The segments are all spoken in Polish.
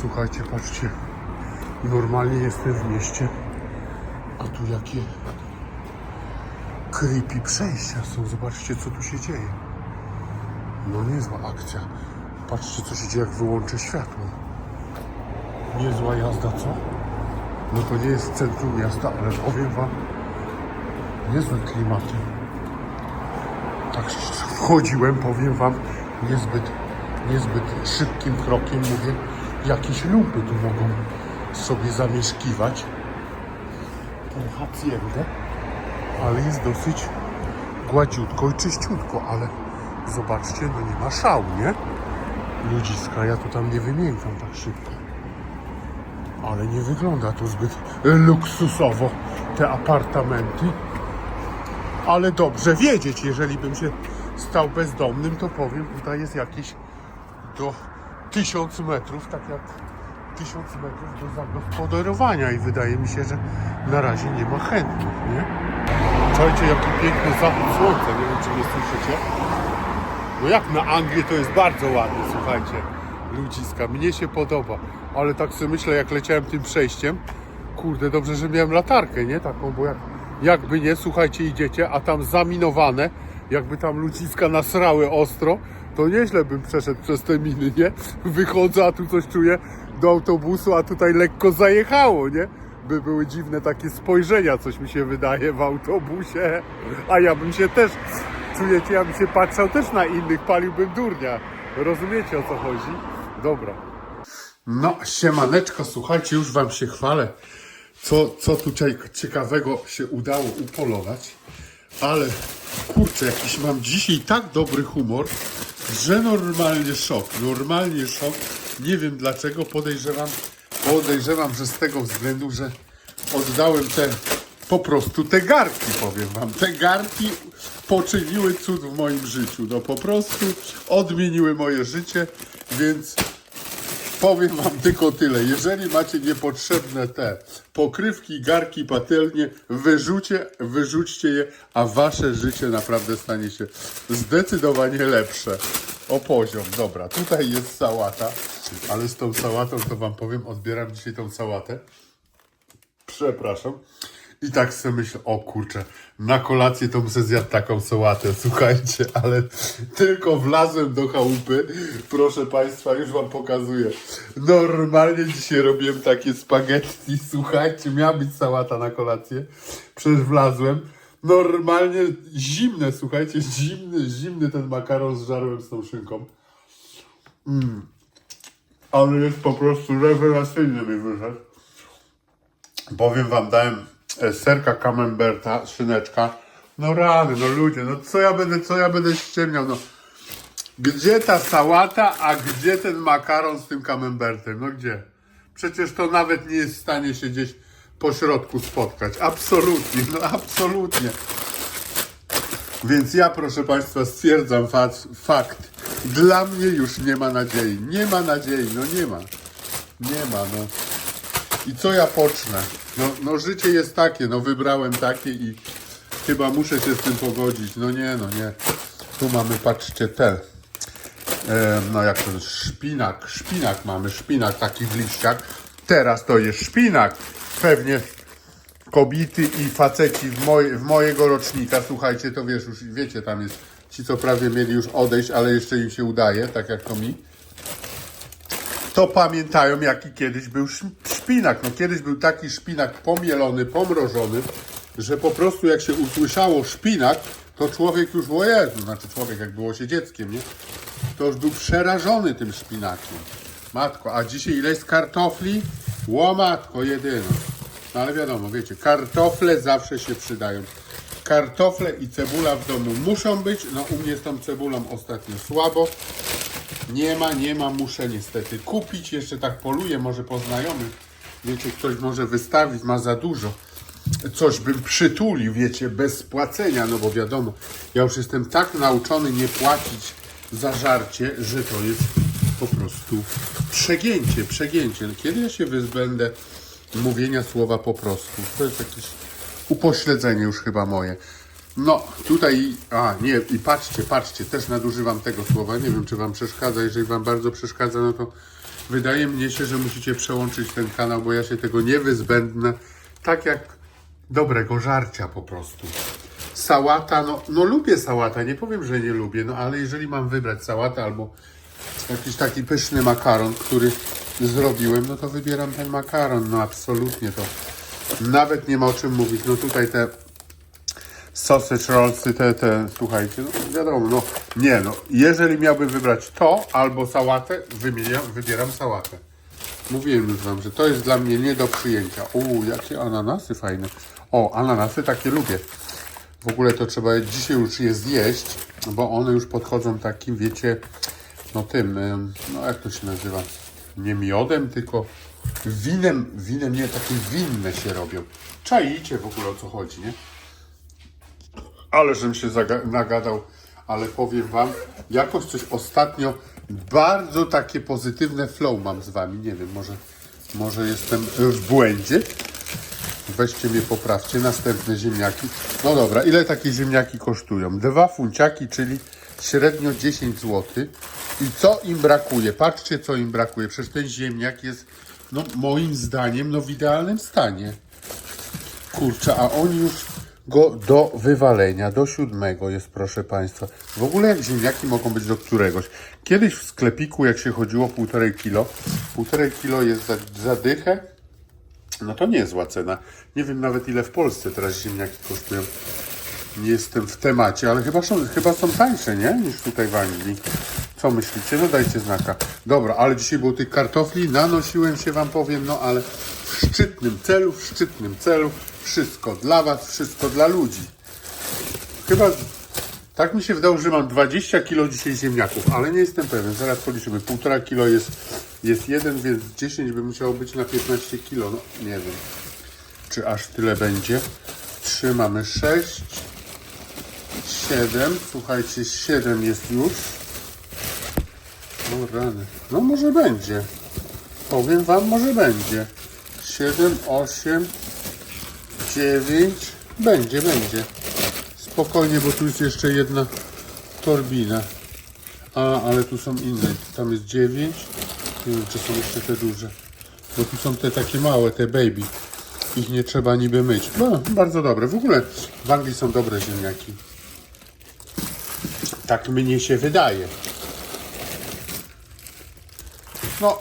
Słuchajcie, patrzcie. Normalnie jestem w mieście. A tu jakie creepy przejścia są. Zobaczcie, co tu się dzieje. No niezła akcja. Patrzcie, co się dzieje, jak wyłączę światło. Niezła jazda, co? No to nie jest centrum miasta, ale powiem wam, niezłe klimaty. Tak wchodziłem, powiem wam, niezbyt, niezbyt szybkim krokiem, mówię, jakieś lumpy tu mogą sobie zamieszkiwać. Ten haciendę, ale jest dosyć gładziutko i czyściutko, ale zobaczcie, no nie ma szału, nie? Ludziska, ja to tam nie wymiękam tak szybko. Ale nie wygląda to zbyt luksusowo, te apartamenty. Ale dobrze wiedzieć, jeżeli bym się stał bezdomnym, to powiem, tutaj jest jakieś do 1000 metrów, tak jak 1000 metrów do zagospodarowania i wydaje mi się, że na razie nie ma chętnych, nie? Słuchajcie, jaki piękny zachód słońca, nie wiem czy mnie słyszycie. No jak na Anglię to jest bardzo ładnie, słuchajcie, ludziska, mnie się podoba, ale tak sobie myślę, jak leciałem tym przejściem, kurde, dobrze, że miałem latarkę, nie, taką, bo jak, jakby nie, słuchajcie, idziecie, a tam zaminowane, jakby tam ludziska nasrały ostro, to nieźle bym przeszedł przez te miny, nie, wychodzę, a tu coś czuję, do autobusu, a tutaj lekko zajechało, nie, by były dziwne takie spojrzenia, coś mi się wydaje w autobusie, a ja bym się też, czujecie, ja bym się patrzał też na innych, paliłbym durnia. Rozumiecie o co chodzi? Dobra. No, siemaneczko, słuchajcie, już wam się chwalę, co, co tutaj ciekawego się udało upolować, ale kurczę, jakiś mam dzisiaj tak dobry humor, że normalnie szok, normalnie szok. Nie wiem dlaczego, podejrzewam, podejrzewam, że z tego względu, że oddałem te po prostu te garki, powiem wam. Te garki poczyniły cud w moim życiu. No po prostu odmieniły moje życie, więc powiem wam tylko tyle. Jeżeli macie niepotrzebne te pokrywki, garki, patelnie, wyrzucie, wyrzućcie je, a wasze życie naprawdę stanie się zdecydowanie lepsze. O poziom, dobra, tutaj jest sałata, ale z tą sałatą to wam powiem, odbieram dzisiaj tą sałatę. Przepraszam. I tak sobie myślę, o kurczę, na kolację to sobie zjadł taką sałatę, słuchajcie, ale tylko wlazłem do chałupy, proszę Państwa, już Wam pokazuję. Normalnie dzisiaj robiłem takie spaghetti, słuchajcie, miała być sałata na kolację, przecież wlazłem, normalnie zimne, słuchajcie, zimny, zimny ten makaron zżarłem z tą szynką. Mm. Ale jest po prostu rewelacyjny mi wyszedł. Powiem wam, dałem serka camemberta, szyneczka. No rany, no ludzie, no co ja będę, co ja będę ściemniał, no. Gdzie ta sałata, a gdzie ten makaron z tym camembertem? No gdzie? Przecież to nawet nie jest w stanie się gdzieś po środku spotkać. Absolutnie, no absolutnie. Więc ja, proszę Państwa, stwierdzam fa- fakt. Dla mnie już nie ma nadziei. Nie ma nadziei, no nie ma. Nie ma, no. I co ja pocznę? No, no życie jest takie, no wybrałem takie i chyba muszę się z tym pogodzić. No nie, no nie. Tu mamy, patrzcie, te. E, no jak to? Szpinak. Szpinak mamy, szpinak taki w liściach. Teraz to jest szpinak. Pewnie kobiety i faceci w, moje, w mojego rocznika, słuchajcie, to wiesz, już wiecie, tam jest ci, co prawie mieli już odejść, ale jeszcze im się udaje, tak jak to mi to pamiętają, jaki kiedyś był sz- szpinak. No kiedyś był taki szpinak pomielony, pomrożony, że po prostu jak się usłyszało szpinak, to człowiek już, o Jezu, znaczy człowiek jak było się dzieckiem, nie? To już był przerażony tym szpinakiem. Matko, a dzisiaj ile jest kartofli? Ło matko, jedyno. No ale wiadomo, wiecie, kartofle zawsze się przydają. Kartofle i cebula w domu muszą być. No u mnie z tą cebulą ostatnio słabo. Nie ma, nie ma, muszę niestety kupić. Jeszcze tak poluję, może po znajomych. Wiecie, ktoś może wystawić, ma za dużo. Coś bym przytulił, wiecie, bez płacenia, no bo wiadomo, ja już jestem tak nauczony nie płacić za żarcie, że to jest po prostu przegięcie, przegięcie. No, Kiedy ja się wyzbędę mówienia słowa po prostu? To jest jakieś upośledzenie już chyba moje. No, tutaj, a nie, i patrzcie, patrzcie, też nadużywam tego słowa, nie wiem, czy Wam przeszkadza, jeżeli Wam bardzo przeszkadza, no to wydaje mnie się, że musicie przełączyć ten kanał, bo ja się tego nie wyzbędnę. Tak jak dobrego żarcia po prostu. Sałata, no, no lubię sałatę, nie powiem, że nie lubię, no ale jeżeli mam wybrać sałatę albo jakiś taki pyszny makaron, który zrobiłem, no to wybieram ten makaron, no absolutnie to nawet nie ma o czym mówić. No tutaj te sausage rollsy, te, te, słuchajcie, no wiadomo, no nie no, jeżeli miałbym wybrać to albo sałatę, wymieniam, wybieram sałatę. Mówiłem już wam, że to jest dla mnie nie do przyjęcia. Uuu, jakie ananasy fajne. O, ananasy takie lubię. W ogóle to trzeba dzisiaj już je zjeść, bo one już podchodzą takim, wiecie, no tym, ym, no jak to się nazywa? Nie miodem, tylko winem, winem, nie, takie winne się robią. Czaicie w ogóle o co chodzi, nie? Ale żem się nagadał, ale powiem wam, jakoś coś ostatnio bardzo takie pozytywne flow mam z wami. Nie wiem, może, może jestem w błędzie. Weźcie mnie, poprawcie. Następne ziemniaki. No dobra, ile takie ziemniaki kosztują? Dwa funciaki, czyli średnio 10 zł. I co im brakuje? Patrzcie, co im brakuje. Przecież ten ziemniak jest, no moim zdaniem, no w idealnym stanie. Kurczę, a oni już go do wywalenia, do siódmego jest, proszę Państwa. W ogóle jak ziemniaki mogą być do któregoś. Kiedyś w sklepiku, jak się chodziło półtorej kilo, półtorej kilo jest za, za dychę, no to niezła cena. Nie wiem nawet ile w Polsce teraz ziemniaki kosztują. Nie jestem w temacie, ale chyba są, chyba są tańsze, nie? Niż tutaj w Anglii. Co myślicie? No dajcie znaka. Dobra, ale dzisiaj było tych kartofli, nanosiłem się wam powiem, no ale w szczytnym celu, w szczytnym celu. Wszystko dla was, wszystko dla ludzi. Chyba tak mi się wydało, że mam 20 kg dzisiaj ziemniaków, ale nie jestem pewien. Zaraz policzymy. Półtora kilo jest, jest jeden, więc 10 by musiało być na 15 kg. No nie wiem, czy aż tyle będzie. 3 mamy 6, 7. Słuchajcie, 7 jest już. No rany. No może będzie. Powiem wam, może będzie. 7, 8, 9. Będzie, będzie. Spokojnie, bo tu jest jeszcze jedna torbina. A, ale tu są inne. Tam jest 9. Nie wiem, czy są jeszcze te duże. Bo tu są te takie małe, te baby. Ich nie trzeba niby myć. No, bardzo dobre. W ogóle w Anglii są dobre ziemniaki. Tak mnie się wydaje. No,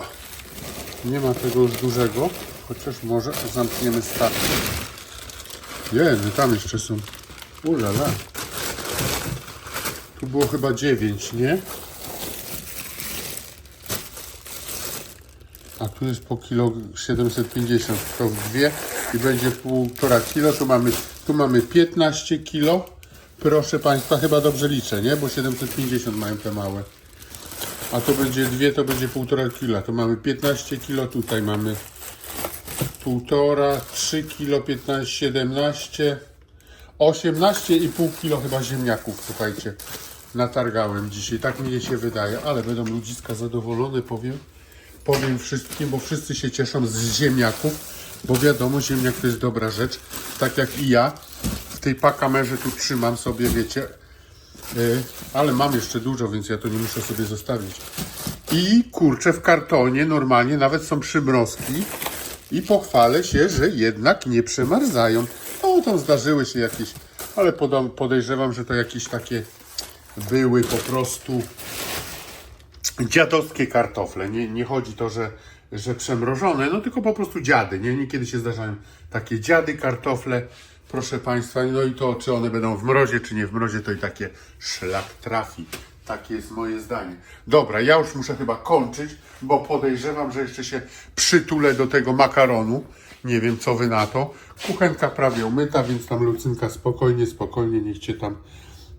nie ma tego już dużego. Chociaż może zamkniemy starczy. Jeny, tam jeszcze są. Ulala. Tu było chyba 9, nie? A tu jest po kilo 750, to dwie i będzie półtora kilo. Tu mamy, tu mamy 15 kilo. Proszę Państwa, chyba dobrze liczę, nie? Bo 750 mają te małe. A to będzie dwie, to będzie półtora kilo. To mamy 15 kilo, tutaj mamy półtora, 3 kilo, 15, 17, 18,5 kilo chyba ziemniaków, słuchajcie, natargałem dzisiaj. Tak mi się wydaje, ale będą ludziska zadowolone, powiem. Powiem wszystkim, bo wszyscy się cieszą z ziemniaków, bo wiadomo, ziemniak to jest dobra rzecz. Tak jak i ja w tej pakamerze tu trzymam sobie, wiecie, yy, ale mam jeszcze dużo, więc ja to nie muszę sobie zostawić. I kurczę, w kartonie normalnie nawet są przymrozki i pochwalę się, że jednak nie przemarzają. No, tam zdarzyły się jakieś, ale podejrzewam, że to jakieś takie były po prostu dziadowskie kartofle. Nie, nie chodzi to, że, że przemrożone, no tylko po prostu dziady. Nie? Niekiedy się zdarzają takie dziady kartofle, proszę Państwa. No i to, czy one będą w mrozie, czy nie w mrozie, to i takie szlak trafi. Takie jest moje zdanie. Dobra, ja już muszę chyba kończyć, bo podejrzewam, że jeszcze się przytulę do tego makaronu. Nie wiem, co wy na to. Kuchenka prawie umyta, więc tam Lucynka spokojnie, spokojnie, niech cię tam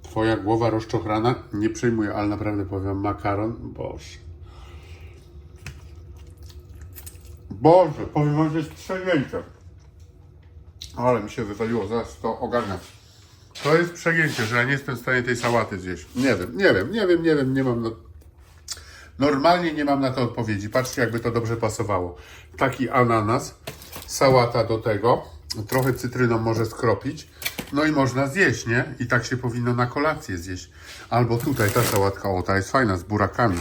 twoja głowa rozczochrana. Nie przejmuję, ale naprawdę powiem makaron. Boże. Boże, powiem że jest przegięcie. Ale mi się wywaliło, zaraz to ogarnę. To jest przegięcie, że ja nie jestem w stanie tej sałaty zjeść. Nie wiem, nie wiem, nie wiem, nie wiem, nie mam... No... Normalnie nie mam na to odpowiedzi. Patrzcie, jakby to dobrze pasowało. Taki ananas, sałata do tego, trochę cytryną może skropić, no i można zjeść, nie? I tak się powinno na kolację zjeść. Albo tutaj ta sałatka, o ta jest fajna, z burakami.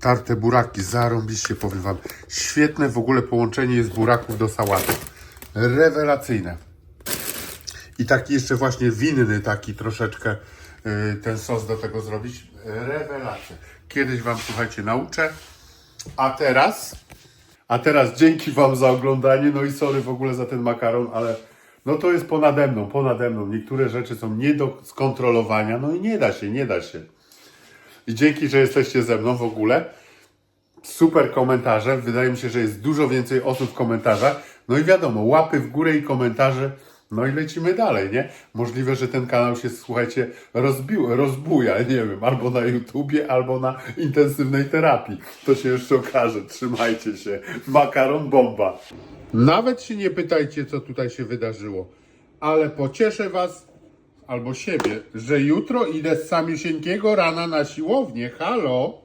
Tarte buraki, zarąbiście powiem wam. Świetne w ogóle połączenie jest buraków do sałaty. Rewelacyjne. I taki jeszcze właśnie winny taki troszeczkę y, ten sos do tego zrobić. Rewelacja. Kiedyś wam słuchajcie nauczę. A teraz, a teraz dzięki wam za oglądanie. No i sorry w ogóle za ten makaron, ale no to jest ponade mną, ponade mną. Niektóre rzeczy są nie do skontrolowania. No i nie da się, nie da się. I dzięki, że jesteście ze mną w ogóle. Super komentarze. Wydaje mi się, że jest dużo więcej osób w komentarzach. No i wiadomo, łapy w górę i komentarze. No i lecimy dalej, nie? Możliwe, że ten kanał się, słuchajcie, rozbił, rozbuja, nie wiem, albo na YouTubie, albo na intensywnej terapii. To się jeszcze okaże. Trzymajcie się. Makaron bomba. Nawet się nie pytajcie, co tutaj się wydarzyło. Ale pocieszę was, albo siebie, że jutro idę z samiusieńkiego rana na siłownię. Halo?